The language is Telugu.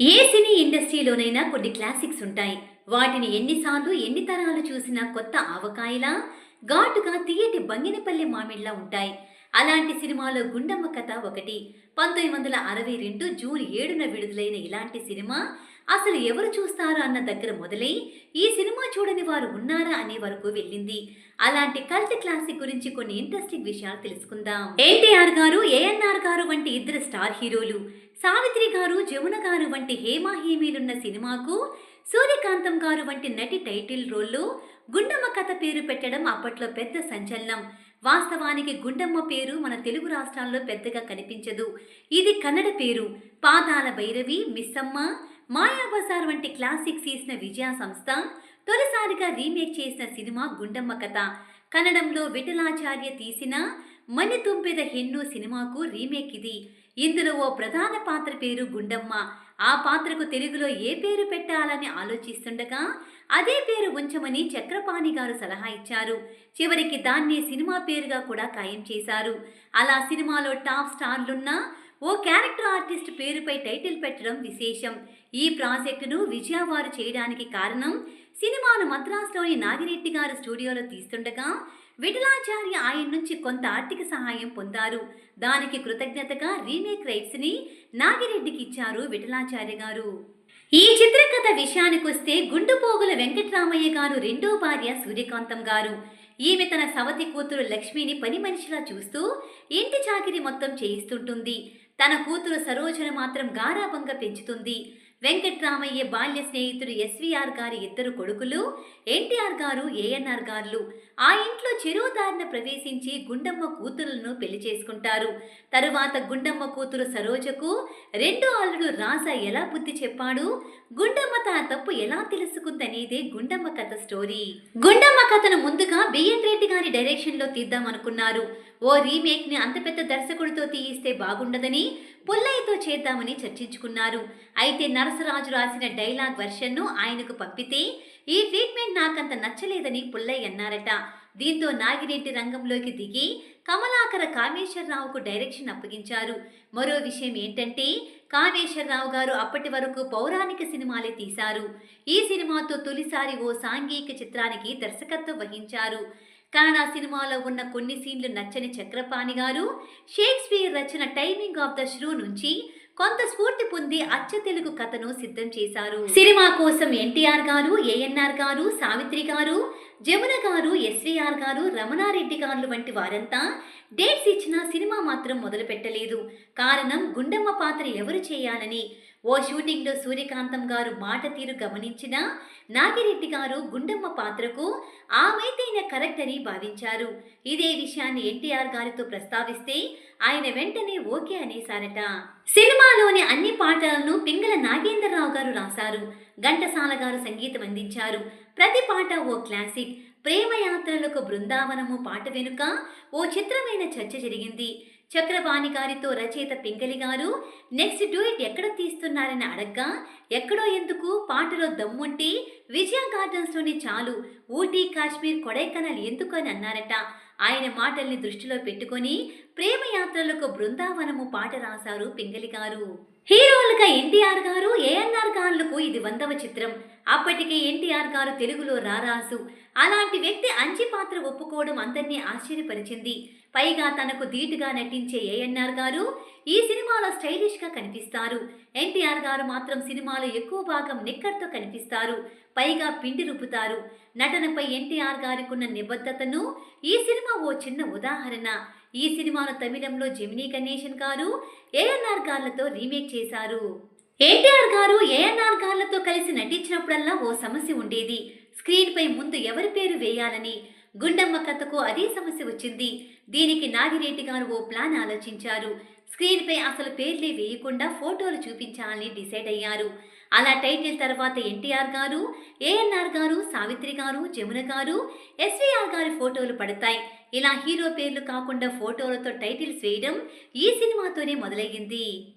ఏ సినీ ఇండస్ట్రీలోనైనా కొన్ని క్లాసిక్స్ ఉంటాయి. వాటిని ఎన్నిసార్లు ఎన్ని తరాలు చూసినా కొత్త ఆవకాయలా ఘాటుగా తీయటి బంగినపల్లి మామిడిలా ఉంటాయి. అలాంటి సినిమాలో గుండమ్మ కథ ఒకటి. పంతొమ్మిది వందల అరవై రెండు జూన్ ఏడున విడుదలైన ఇలాంటి సినిమా అసలు ఎవరు చూస్తారా అన్న దగ్గర మొదలై ఈ సినిమా చూడని వారు ఉన్నారా అనే వరకు వెళ్ళింది. అలాంటి కల్ట్ క్లాసిక్ గురించి కొన్ని ఇంట్రెస్టింగ్ విషయాలు తెలుసుకుందాం. ఎన్టీఆర్ గారు ఏఎన్ గారు వంటి ఇద్దరు స్టార్ హీరోలు సావిత్రి గారు జమున గారు వంటి హేమా హేమీలున్న సినిమాకు సూర్యకాంతం గారు వంటి నటి టైటిల్ రోల్లో గుండమ్మ కథ పేరు పెట్టడం అప్పట్లో పెద్ద సంచలనం. వాస్తవానికి గుండమ్మ పేరు మన తెలుగు రాష్ట్రాల్లో పెద్దగా కనిపించదు. ఇది కన్నడ పేరు. పాదాల భైరవి మిస్సమ్మ మాయాబజార్ వంటి క్లాసిక్ తీసిన విజయ సంస్థ తొలిసారిగా రీమేక్ చేసిన సినిమా గుండమ్మ కథ. కన్నడంలో విఠలాచార్య తీసిన మణి తుంపెద హెన్ను సినిమాకు రీమేక్ ఇది ఇందులో ఓ ప్రధాన పాత్ర పేరు గుండమ్మ. ఆ పాత్రకు తెలుగులో ఏ పేరు పెట్టాలని ఆలోచిస్తుండగా అదే పేరు ఉంచమని చక్రపాణి గారు సలహా ఇచ్చారు. చివరికి దాన్ని సినిమా పేరుగా కూడా ఖాయం చేశారు. అలా సినిమాలో టాప్ స్టార్లున్నా ఓ క్యారెక్టర్ ఆర్టిస్ట్ పేరుపై టైటిల్ పెట్టడం విశేషం. ఈ ప్రాజెక్టును విజయవారు చేయడానికి కారణం సినిమాను మద్రాసులోని నాగిరెడ్డి గారు స్టూడియోలో తీస్తుండగా విఠలాచార్య ఆయన నుంచి కొంత ఆర్థిక సహాయం పొందారు. దానికి కృతజ్ఞతగా రీమేక్ రైట్స్ని నాగిరెడ్డికి ఇచ్చారు విఠలాచార్య గారు. ఈ చిత్రకథ విషయానికొస్తే గుండుపోగుల వెంకటరామయ్య గారు రెండో భార్య సూర్యకాంతం గారు. ఈమె తన సవతి కూతురు లక్ష్మిని పని మనిషిలా చూస్తూ ఇంటి చాకిరి మొత్తం చేయిస్తుంటుంది. తన కూతురు సరోజను మాత్రం గారాభంగా పెంచుతుంది. వెంకట్రామయ్య బాల్య స్నేహితుడు ఎస్వీఆర్ గారి ఇద్దరు కొడుకులు ఎన్టీఆర్ గారు ఏఎన్ఆర్ గారులు ఆ ఇంట్లో చెరువుదారిన ప్రవేశించి గుండమ్మ కూతురులను పెళ్ళి చేసుకుంటారు. తరువాత గుండమ్మ కూతురు సరోజకు రెండో అల్లుడు రాజా ఎలా బుద్ధి చెప్పాడు? గుండమ్మ తన తప్పు ఎలా తెలుసుకుందనేదే గుండమ్మ కథ స్టోరీ. గుండమ్మ కథను ముందుగా బిఎన్ రెడ్డి గారి డైరెక్షన్లో తీద్దామనుకున్నారు. ఓ రీమేక్ని అంత పెద్ద దర్శకుడితో తీయిస్తే బాగుండదని పుల్లయ్యతో చేద్దామని చర్చించుకున్నారు. అయితే నరసరాజు రాసిన డైలాగ్ వెర్షన్ను ఆయనకు పంపితే ఈ ట్రీట్మెంట్ నాకంత నచ్చలేదని పుల్లయ్య అన్నారట. దీంతో నాగిరెడ్డి రంగంలోకి దిగి కమలాకర కామేశ్వరరావుకు డైరెక్షన్ అప్పగించారు. మరో విషయం ఏంటంటే కామేశ్వరరావు గారు అప్పటి వరకు పౌరాణిక సినిమాలే తీశారు. ఈ సినిమాతో తొలిసారి ఓ సాంఘిక చిత్రానికి దర్శకత్వం వహించారు. కన్నడ సినిమాలో ఉన్న కొన్ని సీన్లు నచ్చని చక్రపాణి గారు షేక్స్పియర్ రచన టైమింగ్ ఆఫ్ ద ష్రూ నుంచి కొంత స్ఫూర్తి పొంది అచ్చ తెలుగు కథను సిద్ధం చేశారు. సినిమా కోసం ఎన్టీఆర్ గారు ఏఎన్ఆర్ గారు సావిత్రి గారు జమున గారు ఎస్వీఆర్ గారు రమణారెడ్డి గారు వంటి వారంతా డేట్స్ ఇచ్చిన సినిమా మాత్రం మొదలు పెట్టలేదు కారణం గుండమ్మ పాత్ర ఎవరు చేయాలని ఓ షూటింగ్లో సూర్యకాంతం గారు మాట తీరు గమనించిన నాగిరెడ్డి గారు గుండమ్మ పాత్రకు ఆమెతైన కరెక్ట్ అని భావించారు. ఇదే విషయాన్ని ఎన్టీఆర్ గారితో ప్రస్తావిస్తే ఆయన వెంటనే ఓకే అనేశారట. సినిమాలోని అన్ని పాటలను పింగళ నాగేంద్రరావు గారు రాశారు. ఘంటసాల గారు సంగీతం అందించారు. ప్రతి పాట ఓ క్లాసిక్. ప్రేమయాత్రలకు బృందావనము పాట వెనుక ఓ చిత్రమైన చర్చ జరిగింది. చక్రపాణి గారితో రచయిత పింగలి గారు నెక్స్ట్ డూయిట్ ఎక్కడ తీస్తున్నారని అడగ్గా ఎక్కడో ఎందుకు పాటలో దమ్ముంటే విజయ గార్డెన్స్లోని చాలు ఊటీ కాశ్మీర్ కొడైకనల్ ఎందుకు అని అన్నారట. ఆయన మాటల్ని దృష్టిలో పెట్టుకొని ప్రేమయాత్రలకు బృందావనము పాట రాశారు పింగలి గారు. హీరోలుగా ఎన్టీఆర్ గారు ఏఎన్ఆర్ గారులకు ఇది వందవ చిత్రం. అప్పటికే ఎన్టీఆర్ గారు తెలుగులో రారాసు అలాంటి వ్యక్తి అంచి పాత్ర ఒప్పుకోవడం అందరినీ ఆశ్చర్యపరిచింది. పైగా తనకు ధీటుగా నటించే ఏఎన్ఆర్ గారు ఈ సినిమాలో స్టైలిష్గా కనిపిస్తారు. ఎన్టీఆర్ గారు మాత్రం సినిమాలో ఎక్కువ భాగం నిక్కర్తో కనిపిస్తారు. పైగా పిండి రుపుతారు నటనపై ఎన్టీఆర్ గారికున్న నిబద్ధతను ఈ సినిమా ఓ చిన్న ఉదాహరణ. ఈ సినిమాను తమిళంలో జెమినీ గణేశన్ గారు ఏఎన్ఆర్ గార్లతో రీమేక్ చేశారు. ఎన్టీఆర్ గారు ఏఎన్ఆర్ గార్లతో కలిసి నటించినప్పుడల్లా ఓ సమస్య ఉండేది. స్క్రీన్ పై ముందు ఎవరి పేరు వేయాలని గుండమ్మ కథకు అదే సమస్య వచ్చింది. దీనికి నాగిరెడ్డి గారు ఓ ప్లాన్ ఆలోచించారు. స్క్రీన్ పై అసలు పేర్లే వేయకుండా ఫోటోలు చూపించాలని డిసైడ్ అయ్యారు. అలా టైటిల్ తర్వాత ఎన్టీఆర్ గారు ఏఎన్ఆర్ గారు సావిత్రి గారు జమున గారు ఎస్వీఆర్ గారి ఫోటోలు పడతాయి. ఇలా హీరో పేర్లు కాకుండా ఫోటోలతో టైటిల్స్ వేయడం ఈ సినిమాతోనే మొదలయ్యింది.